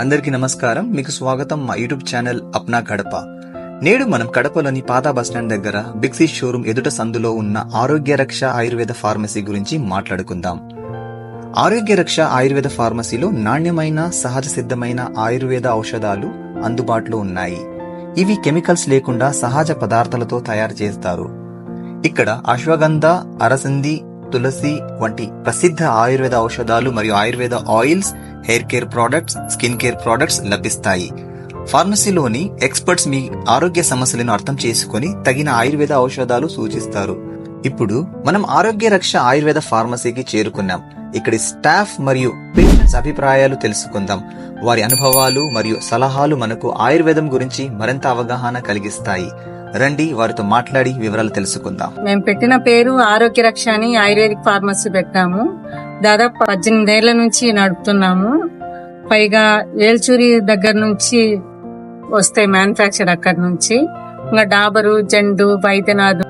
అందరికీ నమస్కారం. మీకు స్వాగతం మా యూట్యూబ్ ఛానల్ అప్నా కడప. నేడు మనం కడపలోని పాత బస్టాండ్ దగ్గర బిక్సీ షోరూం ఎదుట సందులో ఉన్న ఆరోగ్య రక్ష ఆయుర్వేద ఫార్మసీ గురించి మాట్లాడుకుందాం. ఆరోగ్య రక్ష ఆయుర్వేద ఫార్మసీలో నాణ్యమైన సహజ సిద్ధమైన ఆయుర్వేద ఔషధాలు అందుబాటులో ఉన్నాయి. ఇవి కెమికల్స్ లేకుండా సహజ పదార్థాలతో తయారు చేస్తారు. ఇక్కడ అశ్వగంధ అరసింది తులసి వంటి ప్రసిద్ధ ఆయుర్వేద ఔషధాలు మరియు Ayurveda oils hair care products skin care products లభిస్తాయి. ఫార్మసీలోని ఎక్స్పర్ట్స్ మీ ఆరోగ్య సమస్యలను అర్థం చేసుకుని తగిన ఆయుర్వేద ఔషధాలు సూచిస్తారు. ఇప్పుడు మనం ఆరోగ్య రక్ష ఆయుర్వేద ఫార్మసీకి చేరుకున్నాం. ఇక్కడి స్టాఫ్ మరియు పేషెంట్స్ అభిప్రాయాలు తెలుసుకుందాం. వారి అనుభవాలు మరియు సలహాలు మనకు ఆయుర్వేదం గురించి మరింత అవగాహన కలిగిస్తాయి. రండి వారితో మాట్లాడి వివరాలు తెలుసుకుందాం. మేము పెట్టిన పేరు ఆరోగ్య రక్ష అని ఆయుర్వేదిక్ ఫార్మసీ పెట్టాము. దాదాపు పద్దెనిమిదేళ్ళ నుంచి నడుపుతున్నాము. పైగా ఏల్చూరి దగ్గర నుంచి వస్తాయి మ్యానుఫ్యాక్చర్ అక్కడి నుంచి. ఇంకా డాబరు జెండు వైద్యనాథ్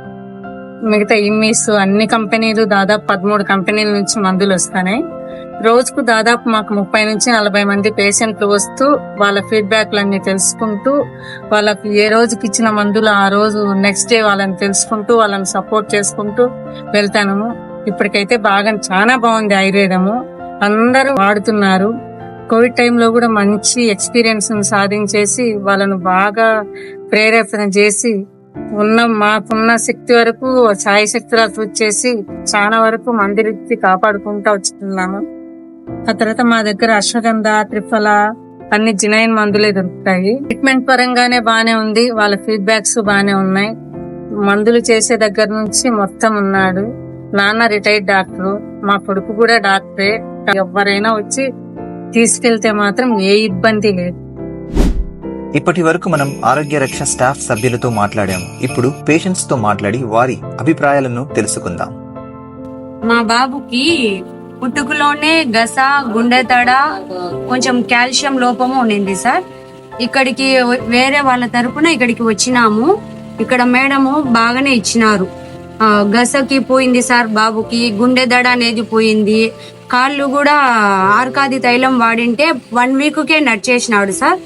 మిగతా ఇమ్మీస్ అన్ని కంపెనీలు దాదాపు పదమూడు కంపెనీల నుంచి మందులు వస్తున్నాయి. రోజుకు దాదాపు మాకు ముప్పై నుంచి నలభై మంది పేషెంట్లు వస్తూ వాళ్ళ ఫీడ్బ్యాక్లన్నీ తెలుసుకుంటూ వాళ్ళకి ఏ రోజుకి ఇచ్చిన మందులు ఆ రోజు నెక్స్ట్ డే వాళ్ళని తెలుసుకుంటూ వాళ్ళని సపోర్ట్ చేసుకుంటూ వెళ్తాను ఇప్పటికైతే బాగా చాలా బాగుంది ఆయుర్వేదము. అందరూ వాడుతున్నారు. కోవిడ్ టైంలో కూడా మంచి ఎక్స్పీరియన్స్ సాధించేసి వాళ్ళను బాగా ప్రేరేపణ చేసి ఉన్న మాకున్న శక్తి వరకు సాయి శక్తులతో చేసి చాలా వరకు మందిరి కాపాడుకుంటూ వచ్చుతున్నాము ఆ తర్వాత మా దగ్గర అశ్వగంధ త్రిఫల అన్ని జినైన్ మందులే దొరుకుతాయి. ట్రీట్మెంట్ పరంగానే బానే ఉంది. వాళ్ళ ఫీడ్బ్యాక్స్ బానే ఉన్నాయి. మందులు చేసే దగ్గర నుంచి మొత్తం ఉన్నాడు. నాన్న రిటైర్డ్ డాక్టర్. మా కొడుకు కూడా డాక్టరే. ఎవరైనా వచ్చి తీసుకెళ్తే మాత్రం ఏ ఇబ్బంది లేదు. ఇప్పటి వరకు మనం ఆరోగ్య రక్ష స్టాఫ్ సభ్యులతో మాట్లాడాము. ఇప్పుడు పేషెంట్స్తో మాట్లాడి వారి అభిప్రాయాలను తెలుసుకుందాం. మా బాబుకి పుట్టుకలోనే గస గుండె తడ కొంచెం కాల్షియం లోపము ఉండింది సార్. ఇక్కడికి వేరే వాళ్ళ తరపున ఇక్కడికి వచ్చినాము. ఇక్కడ మేడము బాగానే ఇచ్చినారు. గసకి పోయింది సార్ బాబుకి గుండె దడ అనేది పోయింది. కాళ్ళు కూడా ఆర్కాది తైలం వాడింటే వన్ వీక్కే నడిచేసినాడు సార్.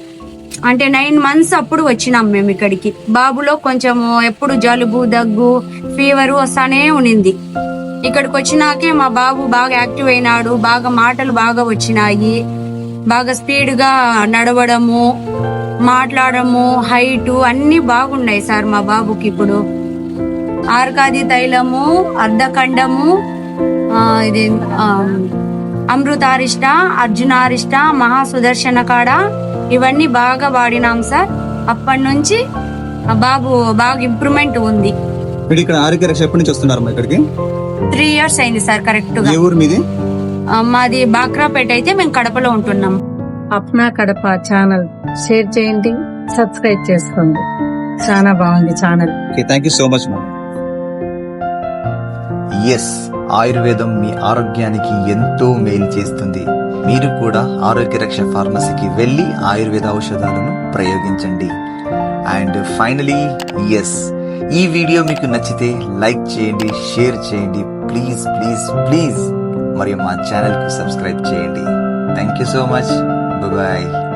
అంటే నైన్ మంత్స్ అప్పుడు వచ్చినాం మేము ఇక్కడికి. బాబులో కొంచెము ఎప్పుడు జలుబు దగ్గు ఫీవర్ వస్తానే ఉన్నింది. ఇక్కడికి వచ్చినాకే మా బాబు బాగా యాక్టివ్ అయినాడు బాగా మాటలు బాగా వచ్చినాయి. బాగా స్పీడ్గా నడవడము మాట్లాడము హైట్ అన్ని బాగున్నాయి సార్ మా బాబుకి ఇప్పుడు. ఆర్కాది తైలము అర్ధఖండము ఇది అమృతారిష్ట అర్జునారిష్ట మహాసుదర్శన కాడ ఇవన్నీ బాగా వాడినాం సార్. అప్పటి నుంచి ఆ బాబు బాగా ఇంప్రూవ్మెంట్ ఉంది. మీరు ఇక్కడ ఆరోగ్య రక్ష ఎప్పటి నుంచి వస్తున్నారమ్మా ఇక్కడికి? త్రీ ఇయర్స్ అయింది సార్ కరెక్ట్గా. ఏ ఊరు మీది? మాది బాక్రాపేట అయితే మేము కడపలో ఉంటున్నాం. అప్నా కడప ఛానల్. షేర్ చేయండి సబ్స్క్రైబ్ చేసుకోండి. చాలా బాగుంది channel. Thank you so much yes ఆయుర్వేదం మీ ఆరోగ్యానికి ఎంతో మేలు చేస్తుంది. మీరు కూడా ఆరోగ్య రక్ష ఫార్మసీకి వెళ్ళి ఆయుర్వేద ఔషధాలను ప్రయోగించండి. అండ్ ఫైనలీ ఎస్ ఈ వీడియో మీకు నచ్చితే లైక్ చేయండి షేర్ చేయండి. Please please please. మరియు మా ఛానల్కు సబ్స్క్రైబ్ చేయండి. Thank you so much. Bye